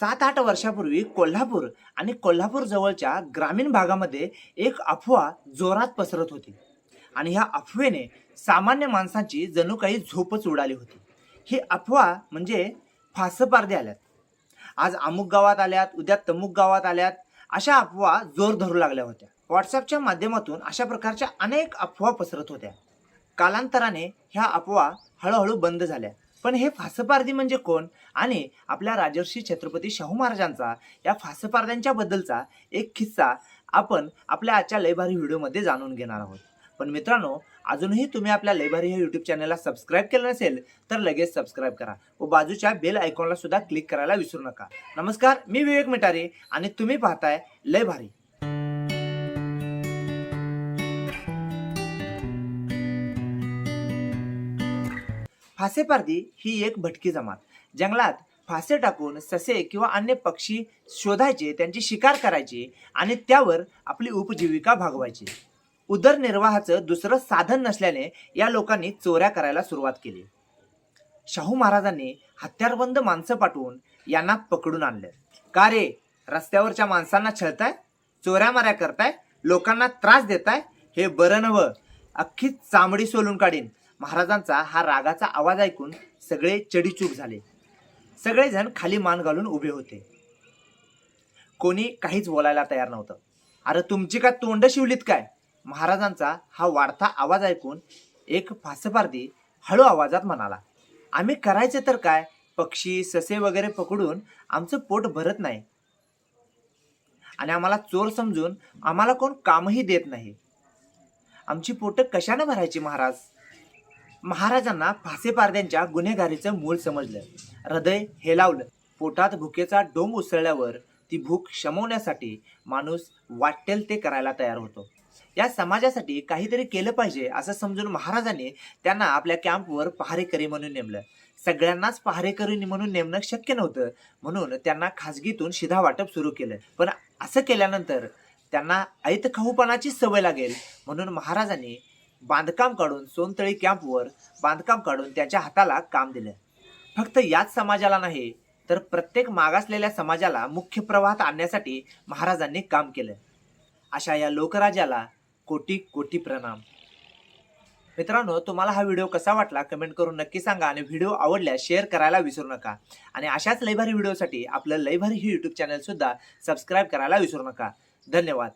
सात आठ वर्षापूर्वी कोल्हापूर आणि कोल्हापूर जवळच्या ग्रामीण भागामध्ये एक अफवा जोरात पसरत होती. आणि ह्या अफवेने सामान्य माणसांची जणू काही झोपच उडाली होती. ही अफवा म्हणजे फासपारदे आल्यात. आज अमुक गावात आल्यात उद्या तमुक गावात आल्यात अशा अफवा जोर धरू लागल्या होत्या. व्हॉट्सअपच्या माध्यमातून अशा प्रकारच्या अनेक अफवा पसरत होत्या. कालांतराने ह्या अफवा हळूहळू बंद झाल्या. पण हे फासपारधी म्हणजे कोण? आणि आपल्या राजर्षी छत्रपती शाहू महाराजांचा या फासपारद्यांच्या बद्दलचा एक किस्सा आपण आपल्या आजच्या लयभारी व्हिडिओमध्ये जाणून घेणार आहोत. पण मित्रांनो अजूनही तुम्ही आपल्या लयभारी या युट्यूब चॅनलला सबस्क्राईब केलं नसेल तर लगेच सबस्क्राईब करा व बाजूच्या बेल आयकॉनला सुद्धा क्लिक करायला विसरू नका. नमस्कार मी विवेक मिटारे आणि तुम्ही पाहताय लय फासेपारधी ही एक भटकी जमात. जंगलात फासे टाकून ससे किंवा अन्य पक्षी शोधायचे त्यांची शिकार करायची आणि त्यावर आपली उपजीविका भागवायची. उदरनिर्वाहाचं दुसरं साधन नसल्याने या लोकांनी चोऱ्या करायला सुरुवात केली. शाहू महाराजांनी हत्यारबंद माणसं पाठवून यांना पकडून आणलं. का रे? रस्त्यावरच्या माणसांना छळताय? चोऱ्या माऱ्या करताय? लोकांना त्रास देताय? हे बरं नवं अख्खी चामडी सोलून काढीन. महाराजांचा हा रागाचा आवाज ऐकून सगळे चडीचूप झाले. सगळेजण खाली मान घालून उभे होते. कोणी काहीच बोलायला तयार नव्हतं. अरे तुमची का तोंड शिवलीत काय? महाराजांचा हा वाढता आवाज ऐकून एक फासपारदी हळू आवाजात म्हणाला आम्ही करायचे तर काय? पक्षी ससे वगैरे पकडून आमचं पोट भरत नाही. आणि आम्हाला चोर समजून आम्हाला कोण कामही देत नाही. आमची पोटं कशानं भरायची महाराज? महाराजांना फासेपारद्यांच्या गुन्हेगारीचं मूळ समजलं. हृदय हेलावलं पोटात भुकेचा डोंब उसळल्यावर ती भूक शमवण्यासाठी माणूस वाटेल ते करायला तयार होतो. या समाजासाठी काहीतरी केलं पाहिजे असं समजून महाराजांनी त्यांना आपल्या कॅम्पवर पहारेकरी म्हणून नेमलं. सगळ्यांनाच पहारेकरी म्हणून नेमणं शक्य नव्हतं. म्हणून त्यांना खाजगीतून शिधा वाटप सुरू केलं. पण असं केल्यानंतर त्यांना ऐतखाऊपणाची सवय लागेल. म्हणून महाराजांनी बांधकाम काढून सोनतळी कॅम्पवर बांधकाम काढून त्यांच्या हाताला काम दिलं. फक्त याच समाजाला नाही तर प्रत्येक मागासलेल्या समाजाला मुख्य प्रवाहात आणण्यासाठी महाराजांनी काम केलं. अशा या लोकराजाला कोटी कोटी प्रणाम. मित्रांनो तुम्हाला हा व्हिडिओ कसा वाटला कमेंट करून नक्की सांगा आणि व्हिडिओ आवडल्यास शेअर करायला विसरू नका. आणि अशाच लयभारी व्हिडिओसाठी आपलं लयभारी ही यूट्यूब चॅनल सुद्धा सबस्क्राईब करायला विसरू नका. धन्यवाद.